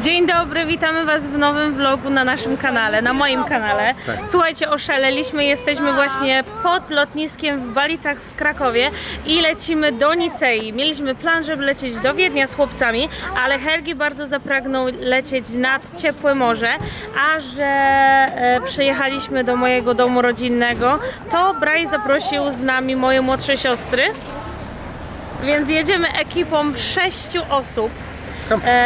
Dzień dobry, witamy Was w nowym vlogu na naszym kanale, na moim kanale. Słuchajcie, oszaleliśmy, jesteśmy właśnie pod lotniskiem w Balicach w Krakowie i lecimy do Nicei. Mieliśmy plan, żeby lecieć do Wiednia z chłopcami, ale Helgi bardzo zapragnął lecieć nad ciepłe morze, a że e, przyjechaliśmy do mojego domu rodzinnego, to Braj zaprosił z nami moje młodsze siostry. Więc jedziemy ekipą sześciu osób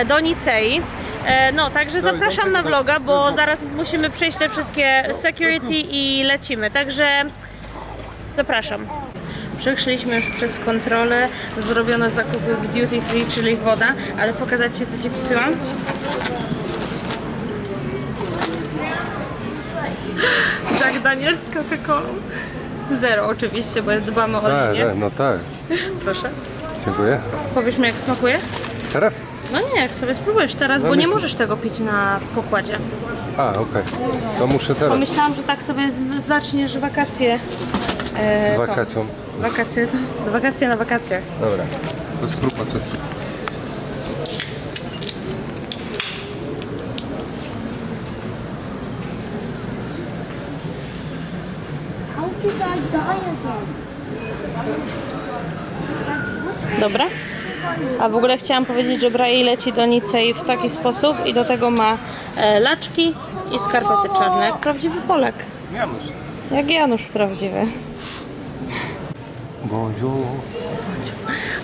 do Nicei. E, no, także zapraszam na vloga, bo zaraz musimy przejść te wszystkie security i lecimy. Także zapraszam. Przeszliśmy już przez kontrolę, zrobione zakupy w duty free, czyli woda, ale pokazać Ci co Ci kupiłam? Jack Daniels z Coca-Colą. Zero oczywiście, bo dbamy o Tak, linię. tak, no tak. Proszę. Dziękuję. Powiesz mi jak smakuje? Teraz? No nie, jak sobie spróbujesz teraz, No bo my- nie możesz tego pić na pokładzie. A, okej. To muszę teraz. Pomyślałam, że tak sobie z- zaczniesz wakacje. e, Z to. wakacją. Wakacje, no, wakacje na wakacjach. Dobra. To jest grupa czysta. How did I die again? Like, which Dobra? A w ogóle chciałam powiedzieć, że Brai leci do Nicei w taki sposób i do tego ma e, laczki i skarpety czarne, jak prawdziwy Polak. Janusz. Jak Janusz prawdziwy. Bonjour.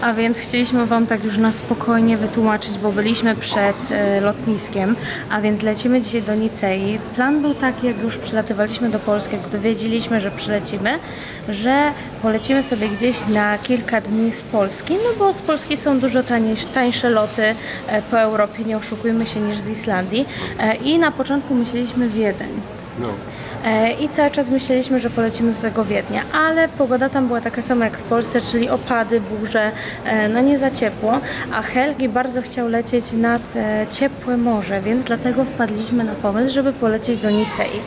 A więc chcieliśmy Wam tak już na spokojnie wytłumaczyć, bo byliśmy przed e, lotniskiem, a więc lecimy dzisiaj do Nicei. Plan był taki, jak już przylatywaliśmy do Polski, jak dowiedzieliśmy, że przylecimy, że polecimy sobie gdzieś na kilka dni z Polski, no bo z Polski są dużo taniejsze, tańsze loty e, po Europie, nie oszukujmy się, niż z Islandii. E, I na początku myśleliśmy Wiedeń. No. E, I cały czas myśleliśmy, że polecimy do tego Wiednia, ale pogoda tam była taka sama jak w Polsce, czyli opady, burze, e, no nie za ciepło, a Helgi bardzo chciał lecieć nad e, ciepłe morze, więc dlatego wpadliśmy na pomysł, żeby polecieć do Nicei.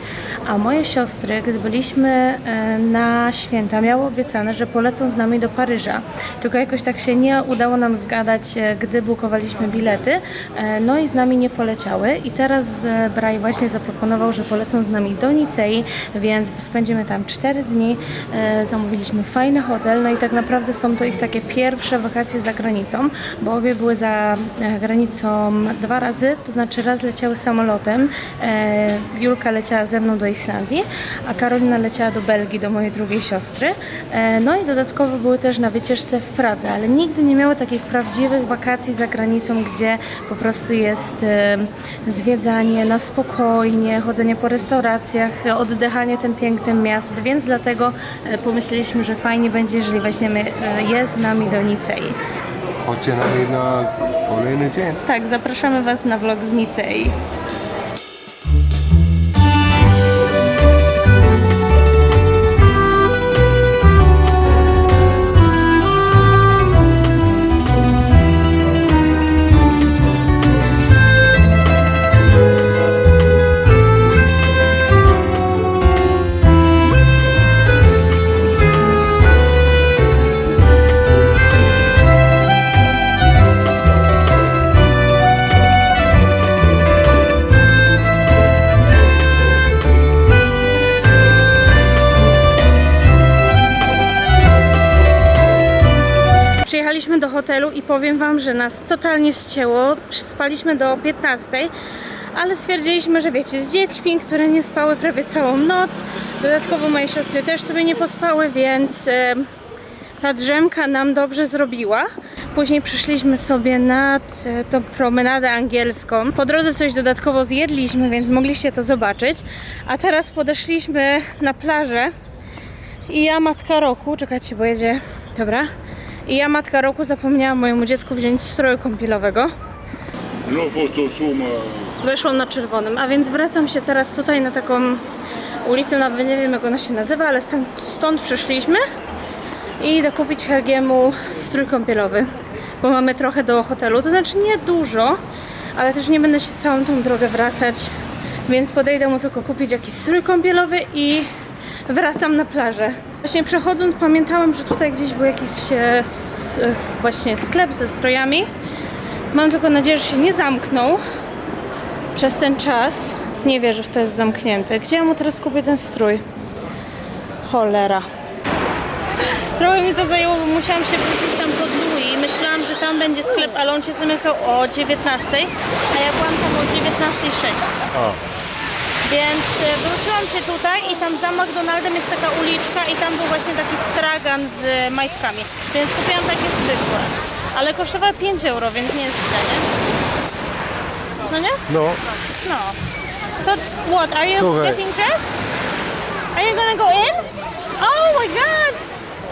A moje siostry, gdy byliśmy na święta, miały obiecane, że polecą z nami do Paryża, tylko jakoś tak się nie udało nam zgadać, gdy bukowaliśmy bilety, no i z nami nie poleciały. I teraz Braj właśnie zaproponował, że polecą z nami do Nicei, więc spędzimy tam 4 dni. E, Zamówiliśmy fajny hotel, no i tak naprawdę są to ich takie pierwsze wakacje za granicą, bo obie były za e, granicą dwa razy, to znaczy raz leciały samolotem, e, Julka leciała ze mną do Islandii, a Karolina leciała do Belgii, do mojej drugiej siostry. No i dodatkowo były też na wycieczce w Pradze, ale nigdy nie miały takich prawdziwych wakacji za granicą, gdzie po prostu jest zwiedzanie na spokojnie, chodzenie po restauracjach, oddychanie tym pięknym miast, więc dlatego e, pomyśleliśmy, że fajnie będzie, jeżeli weźmiemy e, je z nami do Nicei. Chodźcie na mnie na kolejny dzień. Tak, zapraszamy Was na vlog z Nicei. Powiem Wam, że nas totalnie ścięło. Spaliśmy do 15, ale stwierdziliśmy, że wiecie, z dziećmi, które nie spały prawie całą noc. Dodatkowo moje siostry też sobie nie pospały, więc ta drzemka nam dobrze zrobiła. Później przyszliśmy sobie nad e, tą promenadę angielską. Po drodze coś dodatkowo zjedliśmy, więc mogliście to zobaczyć. A teraz podeszliśmy na plażę i ja, matka roku, czekajcie, bo jedzie, dobra. I ja, matka roku, zapomniałam mojemu dziecku wziąć stroju kąpielowego. No. Weszłam na czerwonym, a więc wracam się teraz tutaj na taką ulicę, nawet nie wiem jak ona się nazywa, ale stąd, stąd przyszliśmy i idę kupić Helgiemu strój kąpielowy, bo mamy trochę do hotelu, to znaczy nie dużo, ale też nie będę się całą tą drogę wracać, więc podejdę mu tylko kupić jakiś strój kąpielowy i wracam na plażę. Właśnie przechodząc pamiętałam, że tutaj gdzieś był jakiś e, s, e, właśnie sklep ze strojami. Mam tylko nadzieję, że się nie zamknął, przez ten czas nie wierzę, że to jest zamknięte. Gdzie ja mu teraz kupię ten strój? Cholera. Trochę mi to zajęło, bo musiałam się wrócić tam pod Louis. Myślałam, że tam będzie sklep, ale on się zamykał o 19, a ja byłam tam o 19.06. Więc e, wróciłam się tutaj i tam za McDonaldem jest taka uliczka i tam był właśnie taki stragan z majtkami. Więc kupiłam takie zwykłe. Ale kosztowały 5 euro, więc nie jest źle, nie? No nie? no, No. To what? Are you Słuchaj. getting dressed? Are you gonna go in? Oh my god!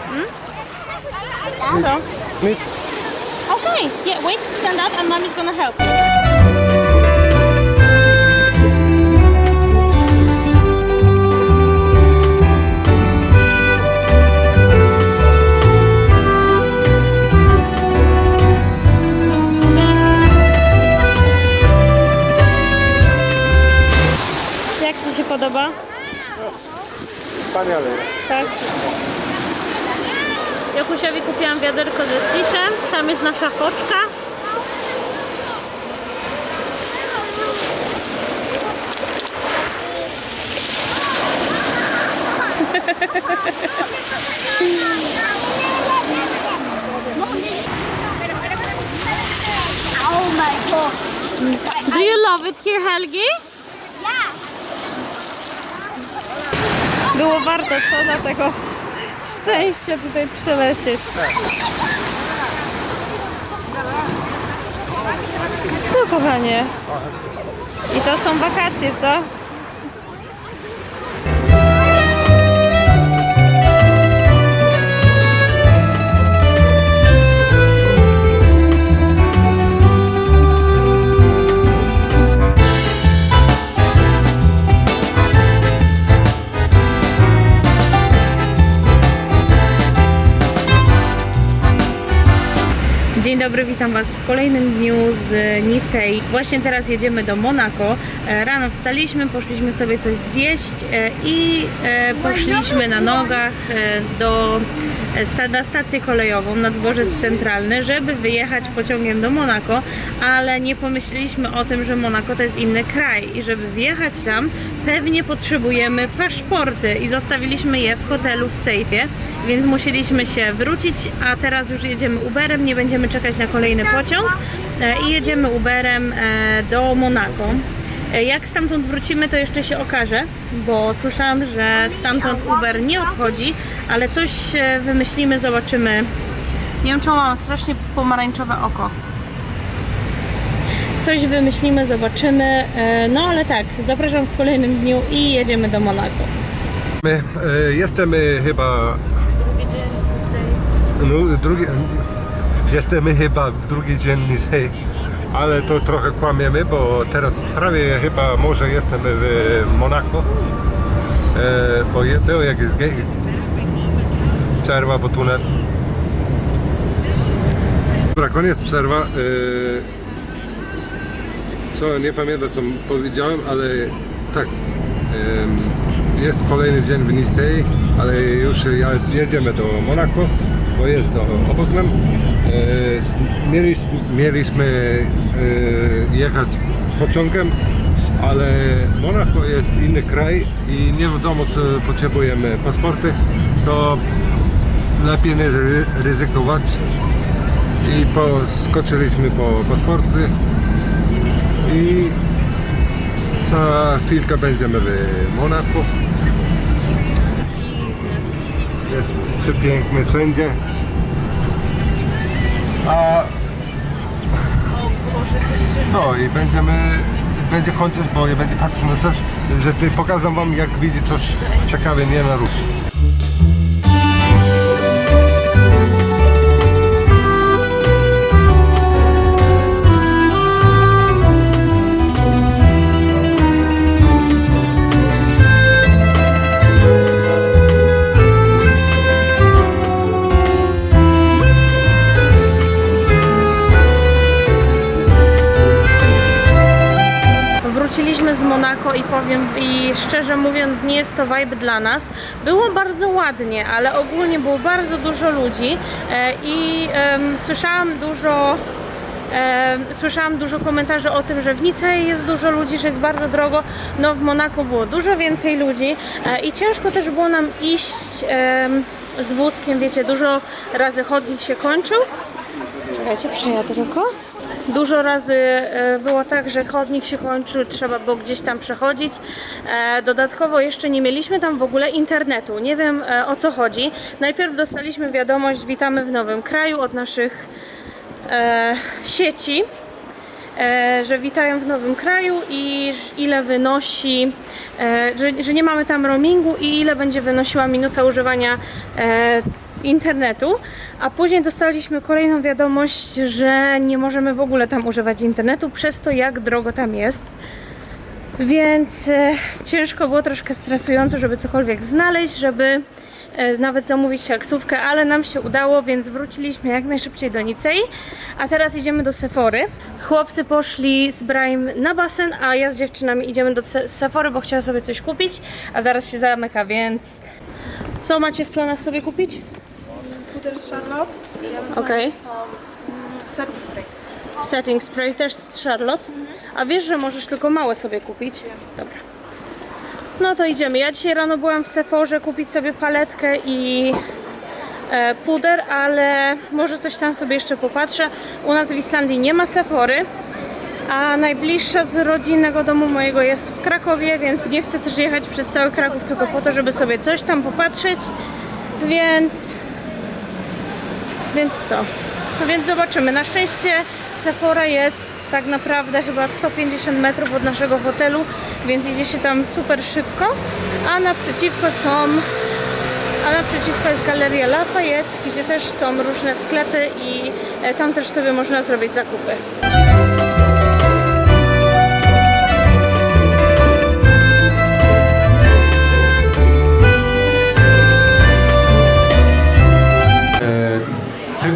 Hmm? Co? Okay, yeah, wait, stand up and mommy's gonna help. Jak nasza foczka. Oh my god. Do you love it here, Helgi? Było warto, co na tego szczęścia tutaj przylecieć. Co, kochanie? I to są wakacje, co? Dobry, witam Was w kolejnym dniu z Nicei. Właśnie teraz jedziemy do Monako. E, Rano wstaliśmy, poszliśmy sobie coś zjeść e, i e, poszliśmy na nogach do, na stację kolejową, na dworzec centralny, żeby wyjechać pociągiem do Monako, ale nie pomyśleliśmy o tym, że Monako to jest inny kraj i żeby wjechać tam pewnie potrzebujemy paszporty i zostawiliśmy je w hotelu w sejfie, więc musieliśmy się wrócić, a teraz już jedziemy Uberem, nie będziemy czekać na kolejny pociąg e, i jedziemy Uberem e, do Monako. E, Jak stamtąd wrócimy, to jeszcze się okaże, bo słyszałam, że stamtąd Uber nie odchodzi, ale coś wymyślimy, zobaczymy. Nie wiem, czemu mam strasznie pomarańczowe oko. Coś wymyślimy, zobaczymy. No ale tak, zapraszam w kolejnym dniu i jedziemy do Monako. My e, jesteśmy chyba. No, drugi, jesteśmy chyba w drugi dzień Nicei, ale to trochę kłamiemy, bo teraz prawie chyba może jestem w Monako. E, bo je, był jakiś ge, przerwa, bo tunel. Dobra, koniec przerwa. E, co, nie pamiętam co powiedziałem, ale tak. jest kolejny dzień w Nicei, ale już jedziemy do Monako, bo jest to obok nam. E, mieliśmy, mieliśmy e, jechać pociągiem, ale Monako jest inny kraj i nie wiadomo co potrzebujemy paszporty, to lepiej nie ry- ryzykować i poskoczyliśmy po paszporty i za chwilkę będziemy w Monaco. Jest przepiękny wszędzie. A no i będziemy będzie kończyć, bo ja będę patrzył na coś, że pokażę wam jak widzi coś ciekawe nie na Rusi. Jest to vibe dla nas. Było bardzo ładnie, ale ogólnie było bardzo dużo ludzi e, i słyszałam dużo słyszałam dużo komentarzy o tym, że w Nicei jest dużo ludzi, że jest bardzo drogo. No w Monako było dużo więcej ludzi e, i ciężko też było nam iść z wózkiem, wiecie, dużo razy chodnik się kończył. Czekajcie, przejadę tylko. Dużo razy e, było tak, że chodnik się kończył, trzeba było gdzieś tam przechodzić. E, Dodatkowo jeszcze nie mieliśmy tam w ogóle internetu. Nie wiem e, o co chodzi. Najpierw dostaliśmy wiadomość, witamy w nowym kraju od naszych sieci, że witają w nowym kraju i ile wynosi, że, że nie mamy tam roamingu i ile będzie wynosiła minuta używania internetu, a później dostaliśmy kolejną wiadomość, że nie możemy w ogóle tam używać internetu przez to, jak drogo tam jest. Więc e, ciężko było troszkę stresująco, żeby cokolwiek znaleźć, żeby e, nawet zamówić taksówkę, ale nam się udało, więc wróciliśmy jak najszybciej do Nicei. A teraz idziemy do Sephory. Chłopcy poszli z Braim na basen, a ja z dziewczynami idziemy do Se- Sephory, bo chciała sobie coś kupić, a zaraz się zamyka, więc co macie w planach sobie kupić? Z Charlotte Okej. mm, setting spray. Setting spray też z Charlotte. A wiesz, że możesz tylko małe sobie kupić? Dobra. No to idziemy. Ja dzisiaj rano byłam w Sephorze kupić sobie paletkę i e, puder, ale może coś tam sobie jeszcze popatrzę. U nas w Islandii nie ma Sephory, a najbliższa z rodzinnego domu mojego jest w Krakowie, więc nie chcę też jechać przez cały Kraków tylko po to, żeby sobie coś tam popatrzeć. Więc więc co? No więc zobaczymy. Na szczęście Sephora jest tak naprawdę chyba 150 metrów od naszego hotelu, więc idzie się tam super szybko. A naprzeciwko są a naprzeciwko jest Galeria Lafayette, gdzie też są różne sklepy i e, tam też sobie można zrobić zakupy.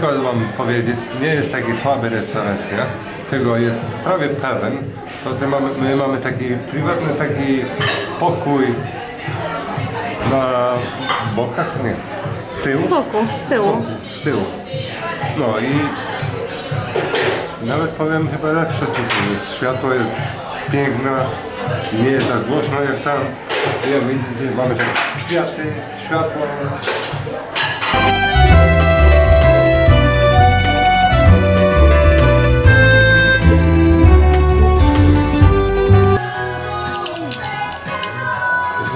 Tylko wam powiedzieć, nie jest taki słaby restauracja, tego jest prawie pełen. To mamy, my mamy taki prywatny taki pokój na bokach, nie, w tył. Z boku, z tyłu. Z tyłu. No i nawet powiem chyba lepsze tutaj. Światło jest piękne, nie jest tak głośno jak tam. Jak widzicie, mamy takie kwiaty, światło.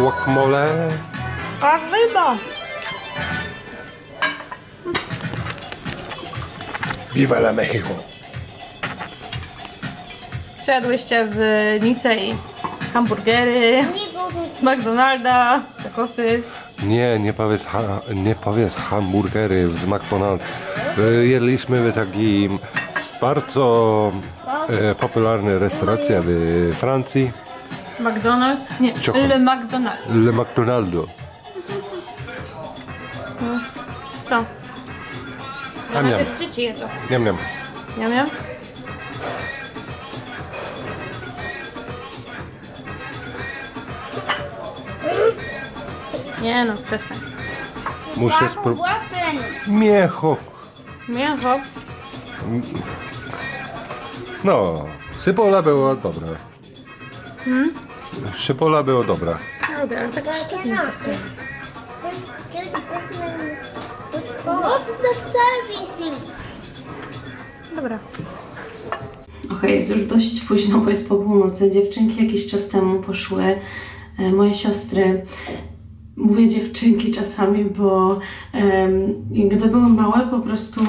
Guacamole. Arriba! Viva la Mexico. Co jadłyście w Nicei? Hamburgery, z McDonalda, takosy. Nie, nie powiedz, ha, nie powiedz hamburgery z McDonald's. E, Jedliśmy w takim bardzo e, popularnej restauracji w Francji, McDonald's? Nie, Cicho. Le McDonald. Le McDonaldo. Co? Ja Miam, miam. nawet dzieci jedzą. Niam, niam. Miam, miam? Nie no, przestań. Muszę spróbować. weapon. Miecho. No, sypola była dobra. Sypola była dobra. Lubię, ale tak średnio to sobie. What's the servicings? Dobra. Okej, jest już dość późno, bo jest po północy. Dziewczynki jakiś czas temu poszły. E, moje siostry, mówię dziewczynki czasami, bo em, gdy były małe, po prostu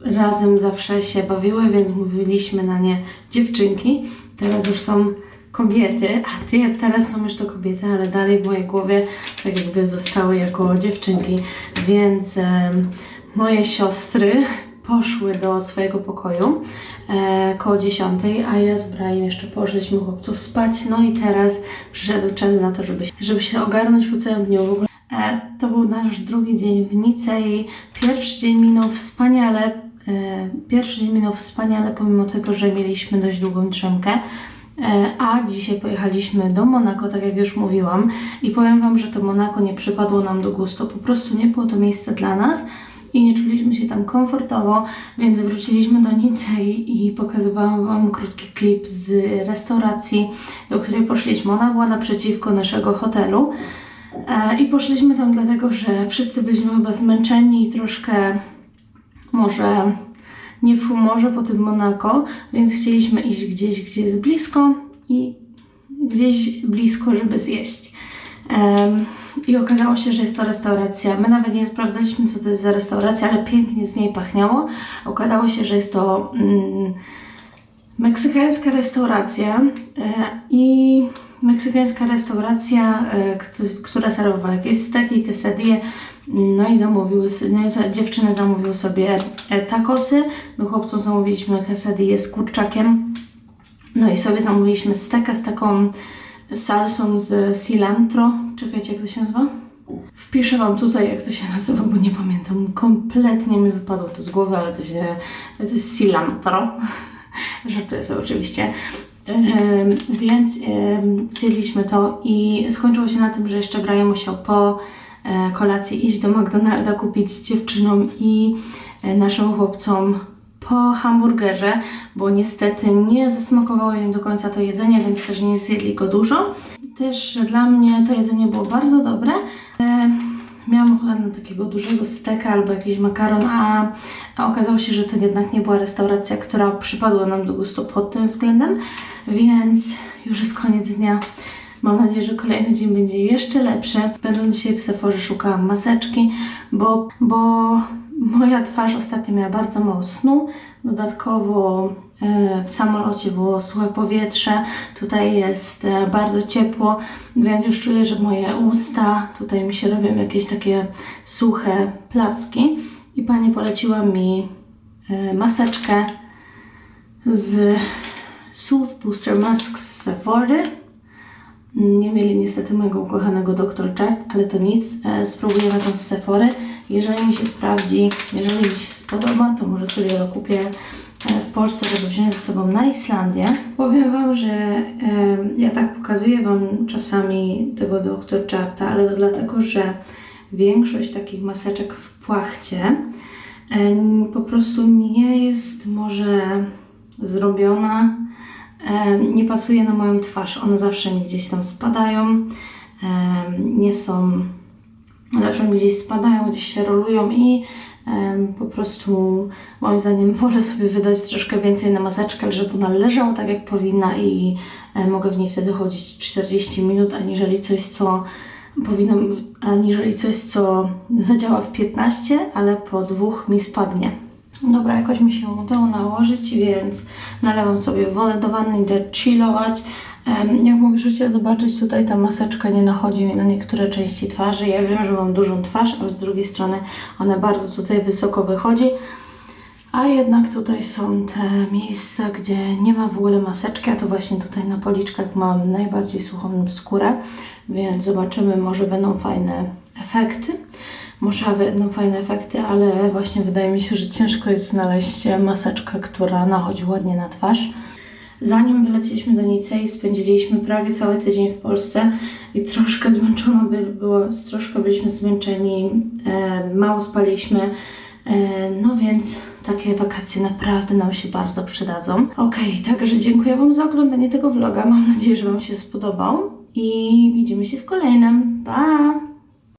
razem zawsze się bawiły, więc mówiliśmy na nie dziewczynki. Teraz już są kobiety, a ty teraz są już to kobiety, ale dalej w mojej głowie tak jakby zostały jako dziewczynki, więc em, moje siostry poszły do swojego pokoju e, koło 10, a ja z Brajem jeszcze poszliśmy chłopców spać, no i teraz przyszedł czas na to, żeby, żeby się ogarnąć po całym dniu. W ogóle E, To był nasz drugi dzień w Nicei. Pierwszy dzień minął wspaniale. e, Pierwszy dzień minął wspaniale, pomimo tego, że mieliśmy dość długą drzemkę. E, A dzisiaj pojechaliśmy do Monako, tak jak już mówiłam. I powiem Wam, że to Monako nie przypadło nam do gustu. Po prostu nie było to miejsce dla nas. i nie czuliśmy się tam komfortowo, więc wróciliśmy do Nicei i pokazywałam Wam krótki klip z restauracji, do której poszliśmy. Ona była naprzeciwko naszego hotelu. E, I poszliśmy tam dlatego, że wszyscy byliśmy chyba zmęczeni i troszkę może nie w humorze po tym Monako, więc chcieliśmy iść gdzieś, gdzie jest blisko i gdzieś blisko, żeby zjeść. Em, I okazało się, że jest to restauracja. My nawet nie sprawdzaliśmy, co to jest za restauracja, ale pięknie z niej pachniało. Okazało się, że jest to mm, meksykańska restauracja e, i meksykańska restauracja, e, kt- która serwowała jakieś steki, quesadille, no i zamówiły, no dziewczyny zamówiły sobie e, tacosy, my chłopcom zamówiliśmy quesadille z kurczakiem, no i sobie zamówiliśmy steka z taką salsą z cilantro. Czekajcie, jak to się nazywa? Wpiszę Wam tutaj, jak to się nazywa, bo nie pamiętam. Kompletnie mi wypadło to z głowy, ale to się... To jest cilantro. Żartuję sobie oczywiście. Em, więc em, zjedliśmy to i skończyło się na tym, że jeszcze Brian musiał po kolacji iść do McDonalda, kupić dziewczynom i e, naszym chłopcom po hamburgerze, bo niestety nie zasmakowało im do końca to jedzenie, więc też nie zjedli go dużo. Też dla mnie to jedzenie było bardzo dobre. E, miałam ochotę na takiego dużego steka albo jakiś makaron, a, a okazało się, że to jednak nie była restauracja, która przypadła nam do gustu pod tym względem, więc już jest koniec dnia. Mam nadzieję, że kolejny dzień będzie jeszcze lepszy. Będąc dzisiaj w Sephorze szukałam maseczki, bo, bo moja twarz ostatnio miała bardzo mało snu. Dodatkowo e, w samolocie było suche powietrze, tutaj jest e, bardzo ciepło, więc już czuję, że moje usta, tutaj mi się robią jakieś takie suche placki. I pani poleciła mi e, maseczkę z Sooth Booster Mask z Sephory. Nie mieli niestety mojego ukochanego Dr. Chart, ale to nic. E, spróbujemy tą z Sephory. Jeżeli mi się sprawdzi, jeżeli mi się spodoba, to może sobie go kupię e, w Polsce, żeby wziąć ze sobą na Islandię. Powiem Wam, że e, ja tak pokazuję Wam czasami tego Dr. Charta, ale to dlatego, że większość takich maseczek w płachcie po prostu nie jest może zrobiona nie pasuje na moją twarz. One zawsze mi gdzieś tam spadają, nie są, zawsze mi gdzieś spadają, gdzieś się rolują i po prostu moim zdaniem wolę sobie wydać troszkę więcej na maseczkę, żeby ona leżała tak jak powinna i mogę w niej wtedy chodzić 40 minut, aniżeli coś, co powinnam, aniżeli coś, co zadziała w 15, ale po dwóch mi spadnie. Dobra, jakoś mi się udało nałożyć, więc nalewam sobie wodę do wanny, idę chillować. Jak możecie zobaczyć, tutaj ta maseczka nie nachodzi mi na niektóre części twarzy. Ja wiem, że mam dużą twarz, ale z drugiej strony ona bardzo tutaj wysoko wychodzi. A jednak tutaj są te miejsca, gdzie nie ma w ogóle maseczki, a to właśnie tutaj na policzkach mam najbardziej suchą skórę, więc zobaczymy, może będą fajne efekty. Może będą fajne efekty, ale właśnie wydaje mi się, że ciężko jest znaleźć maseczkę, która nachodzi ładnie na twarz. Zanim wyleciliśmy do Nicei, spędziliśmy prawie cały tydzień w Polsce i troszkę zmęczona by było, troszkę byliśmy zmęczeni, e, mało spaliśmy, e, no więc takie wakacje naprawdę nam się bardzo przydadzą. Okej, także dziękuję Wam za oglądanie tego vloga, mam nadzieję, że Wam się spodobał i widzimy się w kolejnym. Pa!